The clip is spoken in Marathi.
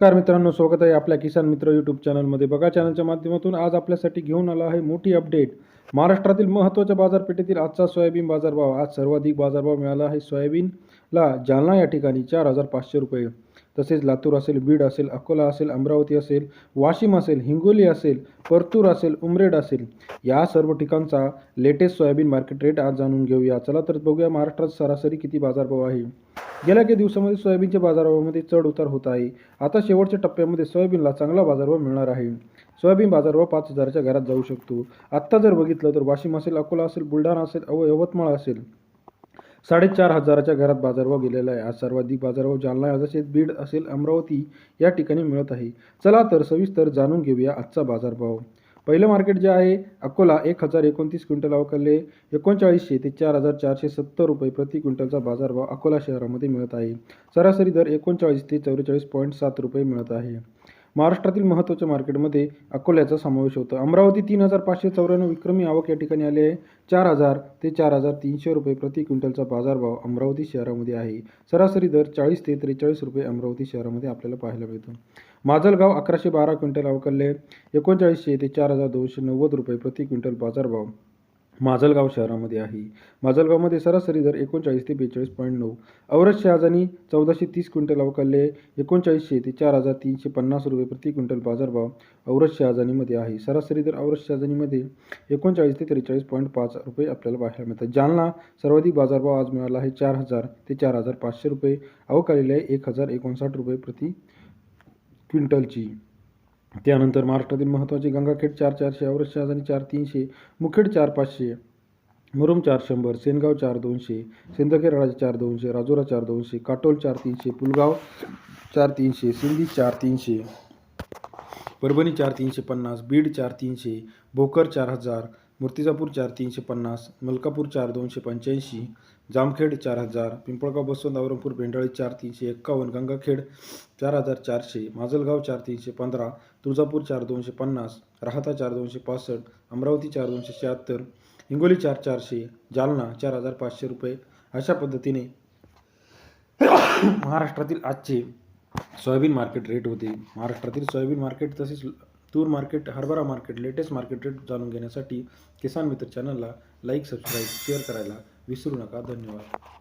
नमस्कार मित्रांनो स्वागत आहे आपल्या किसान मित्र यूट्यूब चॅनलमध्ये बघा चॅनलच्या माध्यमातून आज आपल्यासाठी घेऊन आला आहे मोठी अपडेट महाराष्ट्रातील महत्त्वाच्या बाजारपेठेतील आजचा सोयाबीन बाजारभाव. आज सर्वाधिक बाजारभाव मिळाला आहे सोयाबीनला. जालना या ठिकाणी चार हजार पाचशे रुपये. तसेच लातूर असेल बीड असेल अकोला असेल अमरावती असेल वाशिम असेल हिंगोली असेल परतूर असेल उमरेड असेल. या सर्व ठिकाणचा लेटेस्ट सोयाबीन मार्केट रेट आज जाणून घेऊया. चला तर बघूया महाराष्ट्रात सरासरी किती बाजारभाव आहे. गेल्या काही दिवसामध्ये सोयाबीनच्या बाजारभावामध्ये चढ उतार होत आहे. आता शेवटच्या टप्प्यामध्ये सोयाबीनला चांगला बाजारभाव मिळणार आहे. सोयाबीन बाजारभाव पाच हजाराच्या घरात जाऊ शकतो. आत्ता जर बघितलं तर वाशिम असेल अकोला असेल बुलढाणा असेल अव यवतमाळ असेल साडेचार हजाराच्या घरात बाजारभाव गेलेला आहे. आज सर्वाधिक बाजारभाव जालना तसेच बीड असेल अमरावती या ठिकाणी मिळत आहे. चला तर सविस्तर जाणून घेऊया आजचा बाजारभाव. पहिलं मार्केट जे आहे अकोला एक हजार एकोणतीस क्विंटल अवकाले एकोणचाळीसशे ते चार हजार चारशे सत्तर रुपये प्रति क्विंटलचा बाजारभाव अकोला शहरामध्ये मिळत आहे. सरासरी दर एकोणचाळीस ते चौवेचाळीस पॉईंट सात रुपये मिळत आहे. महाराष्ट्रातील महत्त्वाच्या मार्केटमध्ये अकोल्याचा समावेश होतो. अमरावती तीन हजार पाचशे चौऱ्याण्णव विक्रमी आवक या ठिकाणी आले आहे. चार हजार ते चार हजार तीनशे रुपये प्रति क्विंटलचा बाजारभाव अमरावती शहरामध्ये आहे. सरासरी दर चाळीस ते त्रेचाळीस रुपये अमरावती शहरामध्ये आपल्याला पाहायला मिळतो. माजलगाव अकराशे बारा क्विंटल अवकलले एकोणचाळीसशे ते चार हजार दोनशे नव्वद रुपये प्रति क्विंटल बाजारभाव माजलगाव शहरामध्ये आहे. माजलगावमध्ये सरासरी दर एकोणचाळीस ते बेचाळीस पॉईंट नऊ. औरत शहाजानी चौदाशे तीस क्विंटल अवकालले एकोणचाळीसशे ते चार हजार तीनशे पन्नास रुपये प्रति क्विंटल बाजारभाव औरत शहाजानीमध्ये आहे. सरासरी दर औरत शहाजानीमध्ये एकोणचाळीस ते त्रेचाळीस पॉईंट पाच रुपये आपल्याला पाहायला मिळतात. जालना सर्वाधिक बाजारभाव आज मिळाला आहे चार हजार ते चार हजार पाचशे रुपये. अवकालेले आहे एक हजार एकोणसाठ रुपये प्रति क्विंटलची. त्यानंतर महाराष्ट्रातील महत्त्वाचे गंगाखेड चार चारशे औरत शहाजानी चार तीनशे मुखेड चार पाचशे मुरुम चार शंभर सेनगाव चार दोनशे सिंदखेड चार दोनशे राजोरा चार दोनशे काटोल चार तीनशे पुलगाव चार तीनशे सिंधी चार तीनशे परभणी चार तीनशे पन्नास बीड चार तीनशे भोकर चार हजार मूर्तिजापूर चार तीनशे पन्नास मलकापूर चार दोनशे पंच्याऐंशी जामखेड चार हजार पिंपळगाव बसवंत औरंगपूर बेंडाळी चार तीनशे एक्कावन्न गंगाखेड चार हजार चारशे माजलगाव चार तीनशे पंधरा तुळजापूर चार दोनशे पन्नास राहता चार दोनशे पासष्ट अमरावती चार दोनशे शहात्तर हिंगोली चार चारशे जालना चार हजार पाचशे रुपये. अशा पद्धतीने महाराष्ट्रातील आजचे सोयाबीन मार्केट रेट होते. महाराष्ट्रातील सोयाबीन मार्केट तसेच तूर मार्केट हरभरा मार्केट लेटेस्ट मार्केट रेट जाणून घेण्यासाठी किसान मित्र चॅनलला लाईक सबस्क्राईब शेअर करायला विसरू नका. धन्यवाद.